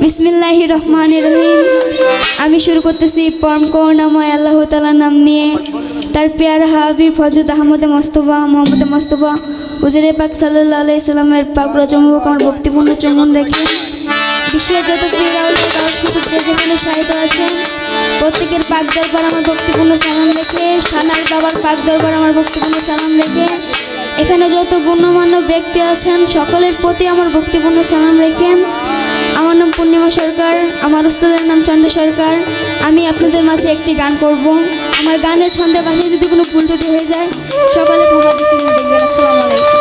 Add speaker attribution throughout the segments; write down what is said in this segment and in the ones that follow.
Speaker 1: বিসমিল্লাহি রহমান রহিম আমি শুরু করতেছি পরম করুণাময় আল্লাহ তালার নাম নিয়ে। তার পেয়ার হাবি হজরত আহমদে মস্তফা, মোহাম্মদে মস্তবা উজরে পাক সাল্লাহ আলাইসাল্লামের পাক রচমুখ আমার ভক্তিপূর্ণ চমন রেখে। বিশ্বের যত যে যেখানে সাহিত্য আছেন প্রত্যেকের পাক দরবার আমার ভক্তিপূর্ণ সালাম রেখে সানার বাবার পাক দরবার আমার ভক্তিপূর্ণ সালাম রেখে এখানে যত গণ্যমান্য ব্যক্তি আছেন, সকলের প্রতি আমার ভক্তিপূর্ণ সালাম রেখে আমার নাম পূর্ণিমা সরকার, আমার উস্তাদের নাম চন্দ্র সরকার। আমি আপনাদের মাঝে একটি গান করব। আমার গানের ছন্দে পাশে যদি কোনো ভুল হয়ে যায়, সকালে ক্ষমা দিচ্ছি দেখবেন। আসসালামু আলাইকুম।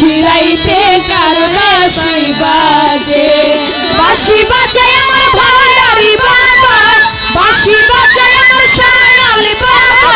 Speaker 1: শিলাইতে কারণা বাজে। বাসি বাজায় আমার ভাড়ারি বাবা। বাসি বাজায় আমার সারালি বাবা।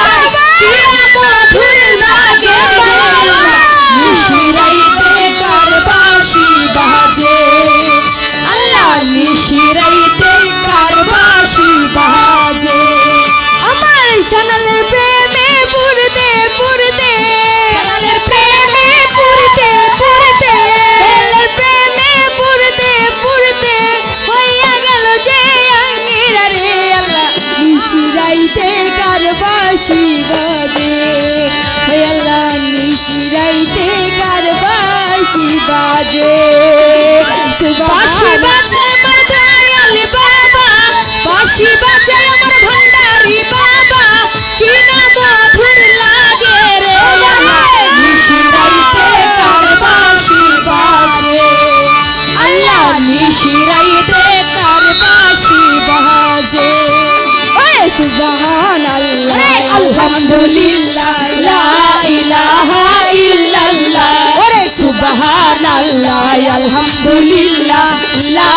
Speaker 1: সুবহানাল্লাহ আলহামদুলিল্লাহ লা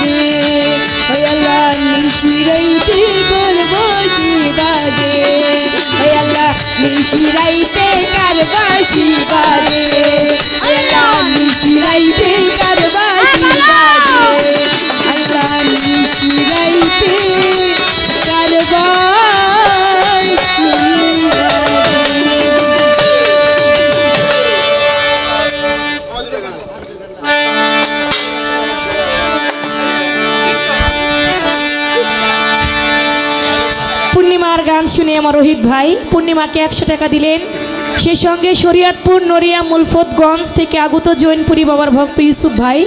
Speaker 1: বাজে। আল্লাহ
Speaker 2: নিশিরাইতে কার বাঁশি বাজে
Speaker 1: আল্লাহ
Speaker 2: নিশিরাইতে কার বাঁশি বাজে আল্লাহ নিশিরাইতে আমার রোহিত ভাই, পূর্ণিমাকে একশো টাকা দিলেন। সেই সঙ্গে শরিয়তপুর নড়িয়া মুলফতগঞ্জ থেকে আগত জৈনপুরি বাবার ভক্ত ইউসুফ ভাই,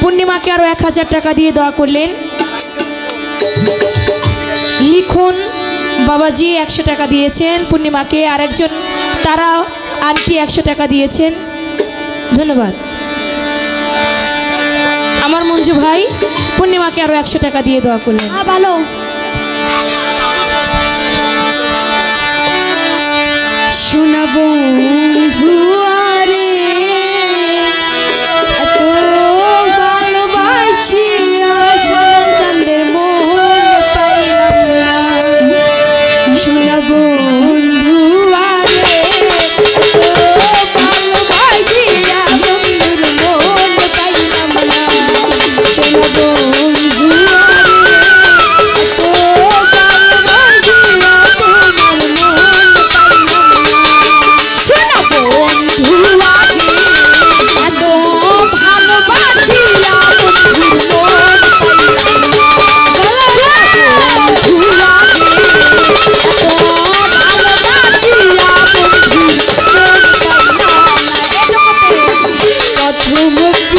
Speaker 2: পূর্ণিমাকে আরও এক হাজার টাকা দিয়ে দোয়া করলেন। লিখুন, বাবাজি একশো টাকা দিয়েছেন, পূর্ণিমাকে আর একজন তারা আন্টি একশো টাকা দিয়েছেন। ধন্যবাদ। আমার মঞ্জু ভাই, পূর্ণিমাকে আরও একশো টাকা দিয়ে দোয়া করলেন।
Speaker 1: হ্যাঁ ভালো। শোনাব Don't look back.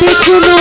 Speaker 1: দেখুন